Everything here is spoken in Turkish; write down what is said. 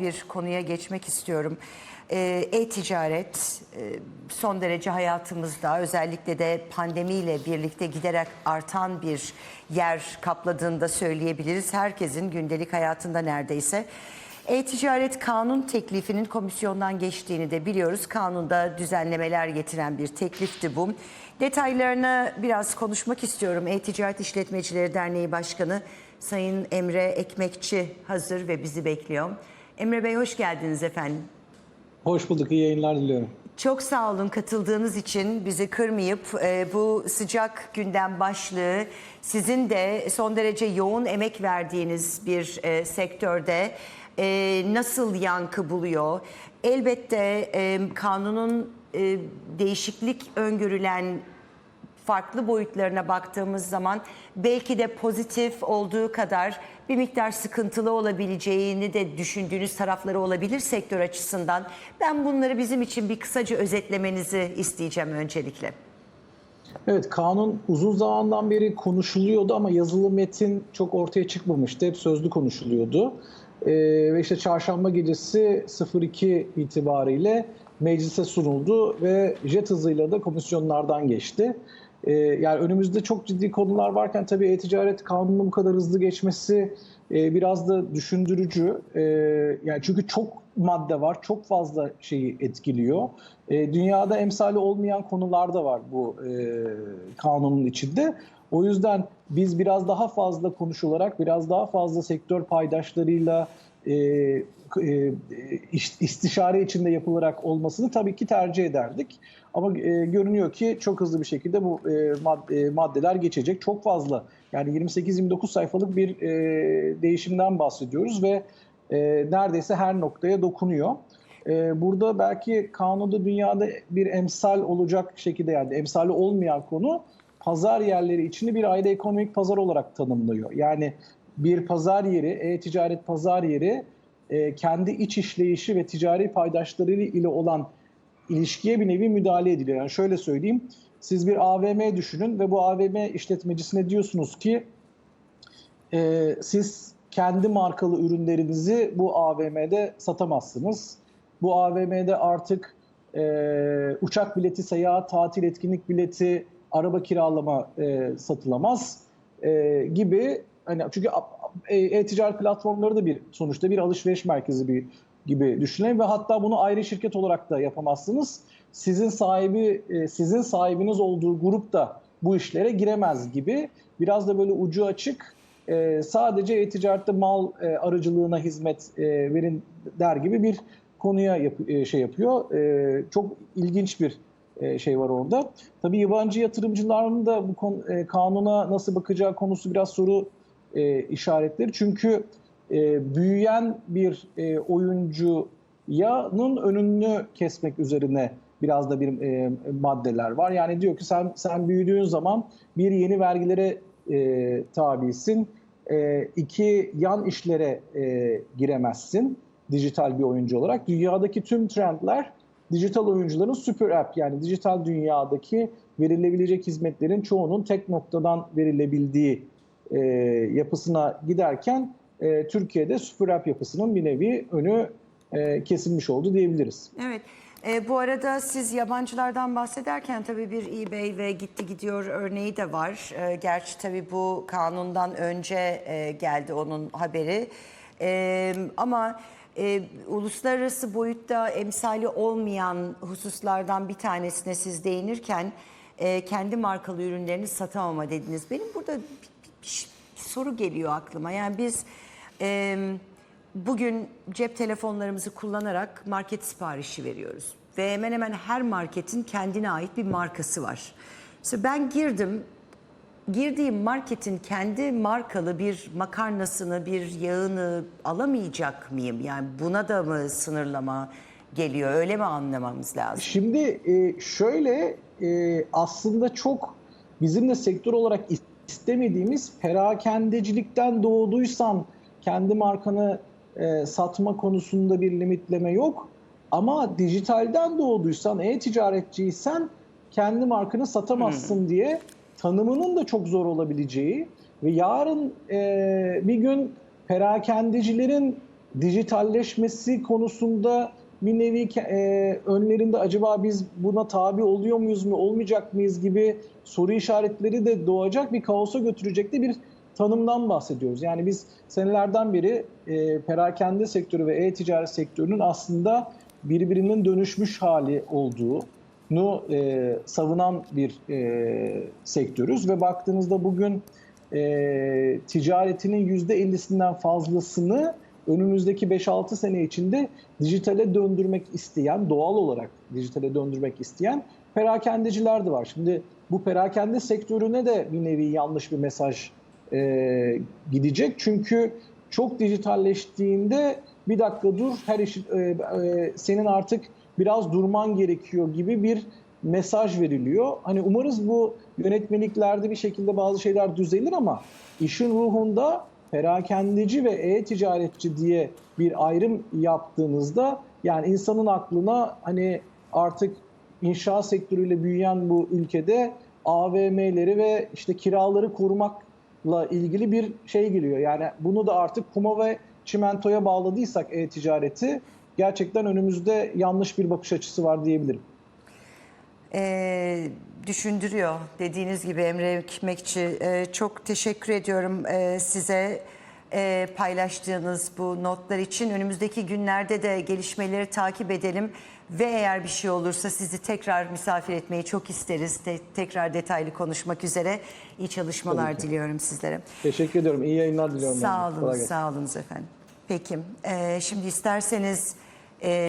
bir konuya geçmek istiyorum. Ee, E-ticaret e, son derece hayatımızda özellikle de pandemiyle birlikte giderek artan bir yer kapladığını da söyleyebiliriz. Herkesin gündelik hayatında neredeyse. E-ticaret kanun teklifinin komisyondan geçtiğini de biliyoruz. Kanunda düzenlemeler getiren bir teklifti bu. Detaylarını biraz konuşmak istiyorum. E-Ticaret İşletmecileri Derneği Başkanı Sayın Emre Ekmekçi hazır ve bizi bekliyor. Emre Bey hoş geldiniz efendim. Hoş bulduk, iyi yayınlar diliyorum. Çok sağ olun katıldığınız için bizi kırmayıp e, bu sıcak gündem başlığı sizin de son derece yoğun emek verdiğiniz bir e, sektörde e, nasıl yankı buluyor? Elbette e, kanunun e, değişiklik öngörülen farklı boyutlarına baktığımız zaman belki de pozitif olduğu kadar bir miktar sıkıntılı olabileceğini de düşündüğünüz tarafları olabilir sektör açısından. Ben bunları bizim için bir kısaca özetlemenizi isteyeceğim öncelikle. Evet, kanun uzun zamandan beri konuşuluyordu ama yazılı metin çok ortaya çıkmamıştı. Hep sözlü konuşuluyordu. Ee, ve işte çarşamba gecesi 02 itibariyle meclise sunuldu ve jet hızıyla da komisyonlardan geçti. Ee, yani önümüzde çok ciddi konular varken tabii e-ticaret kanununun bu kadar hızlı geçmesi e, biraz da düşündürücü. E, yani çünkü çok madde var, çok fazla şeyi etkiliyor. E, dünyada emsali olmayan konular da var bu e, kanunun içinde. O yüzden biz biraz daha fazla konuşularak, biraz daha fazla sektör paydaşlarıyla e, e, iş- istişare içinde yapılarak olmasını tabii ki tercih ederdik. Ama e, görünüyor ki çok hızlı bir şekilde bu e, mad- e, maddeler geçecek. Çok fazla yani 28-29 sayfalık bir e, değişimden bahsediyoruz ve e, neredeyse her noktaya dokunuyor. E, burada belki kanunda dünyada bir emsal olacak şekilde yani emsali olmayan konu pazar yerleri içini bir ayrı ekonomik pazar olarak tanımlıyor. Yani bir pazar yeri, e-ticaret pazar yeri e, kendi iç işleyişi ve ticari paydaşları ile olan ilişkiye bir nevi müdahale ediliyor. Yani şöyle söyleyeyim, siz bir AVM düşünün ve bu AVM işletmecisine diyorsunuz ki e, siz kendi markalı ürünlerinizi bu AVM'de satamazsınız. Bu AVM'de artık e, uçak bileti, seyahat, tatil, etkinlik bileti, araba kiralama e, satılamaz e, gibi. Hani çünkü e- e-ticaret platformları da bir sonuçta bir alışveriş merkezi bir gibi düşünün ve hatta bunu ayrı şirket olarak da yapamazsınız. Sizin sahibi e, sizin sahibiniz olduğu grup da bu işlere giremez gibi biraz da böyle ucu açık e, sadece e-ticarette mal e, aracılığına hizmet e, verin der gibi bir konuya yap- e, şey yapıyor. E, çok ilginç bir şey var orada. Tabii yabancı yatırımcıların da bu konu, e, kanuna nasıl bakacağı konusu biraz soru e, işaretleri. Çünkü e, büyüyen bir e, oyuncuyanın önünü kesmek üzerine biraz da bir e, maddeler var. Yani diyor ki sen sen büyüdüğün zaman bir yeni vergilere e, tabisin, e, iki yan işlere e, giremezsin dijital bir oyuncu olarak. Dünyadaki tüm trendler dijital oyuncuların süper app yani dijital dünyadaki verilebilecek hizmetlerin çoğunun tek noktadan verilebildiği e, yapısına giderken e, Türkiye'de süper app yapısının bir nevi önü e, kesilmiş oldu diyebiliriz. Evet. E, bu arada siz yabancılardan bahsederken tabii bir eBay ve gitti gidiyor örneği de var. E, gerçi tabii bu kanundan önce e, geldi onun haberi. E, ama e, uluslararası boyutta emsali olmayan hususlardan bir tanesine siz değinirken e, kendi markalı ürünlerini satamama dediniz. Benim burada bir, bir- bir soru geliyor aklıma. Yani biz... E, Bugün cep telefonlarımızı kullanarak market siparişi veriyoruz. Ve hemen hemen her marketin kendine ait bir markası var. İşte ben girdim, girdiğim marketin kendi markalı bir makarnasını, bir yağını alamayacak mıyım? Yani buna da mı sınırlama geliyor? Öyle mi anlamamız lazım? Şimdi e, şöyle e, aslında çok bizim de sektör olarak istemediğimiz perakendecilikten doğduysan kendi markanı e, satma konusunda bir limitleme yok. Ama dijitalden doğduysan, e-ticaretçiysen kendi markanı satamazsın diye tanımının da çok zor olabileceği ve yarın e, bir gün perakendecilerin dijitalleşmesi konusunda bir nevi e, önlerinde acaba biz buna tabi oluyor muyuz mu olmayacak mıyız gibi soru işaretleri de doğacak bir kaosa götürecek de bir tanımdan bahsediyoruz. Yani biz senelerden beri e, perakende sektörü ve e-ticaret sektörünün aslında birbirinin dönüşmüş hali olduğunu e, savunan bir e, sektörüz ve baktığınızda bugün e, ticaretinin %50'sinden fazlasını önümüzdeki 5-6 sene içinde dijitale döndürmek isteyen, doğal olarak dijitale döndürmek isteyen perakendeciler de var. Şimdi bu perakende sektörüne de bir nevi yanlış bir mesaj e, gidecek. Çünkü çok dijitalleştiğinde bir dakika dur, her iş e, e, senin artık biraz durman gerekiyor gibi bir mesaj veriliyor. Hani umarız bu yönetmeliklerde bir şekilde bazı şeyler düzelir ama işin ruhunda perakendeci ve e-ticaretçi diye bir ayrım yaptığınızda yani insanın aklına hani artık inşaat sektörüyle büyüyen bu ülkede AVM'leri ve işte kiraları korumakla ilgili bir şey geliyor. Yani bunu da artık kuma ve çimentoya bağladıysak e-ticareti gerçekten önümüzde yanlış bir bakış açısı var diyebilirim. Ee, düşündürüyor dediğiniz gibi Emre Ekmekçi. Ee, çok teşekkür ediyorum ee, size ee, paylaştığınız bu notlar için. Önümüzdeki günlerde de gelişmeleri takip edelim ve eğer bir şey olursa sizi tekrar misafir etmeyi çok isteriz. De- tekrar detaylı konuşmak üzere. İyi çalışmalar diliyorum sizlere. Teşekkür ediyorum. İyi yayınlar diliyorum. Sağ olun, sağ olun efendim. Peki, ee, şimdi isterseniz... ee,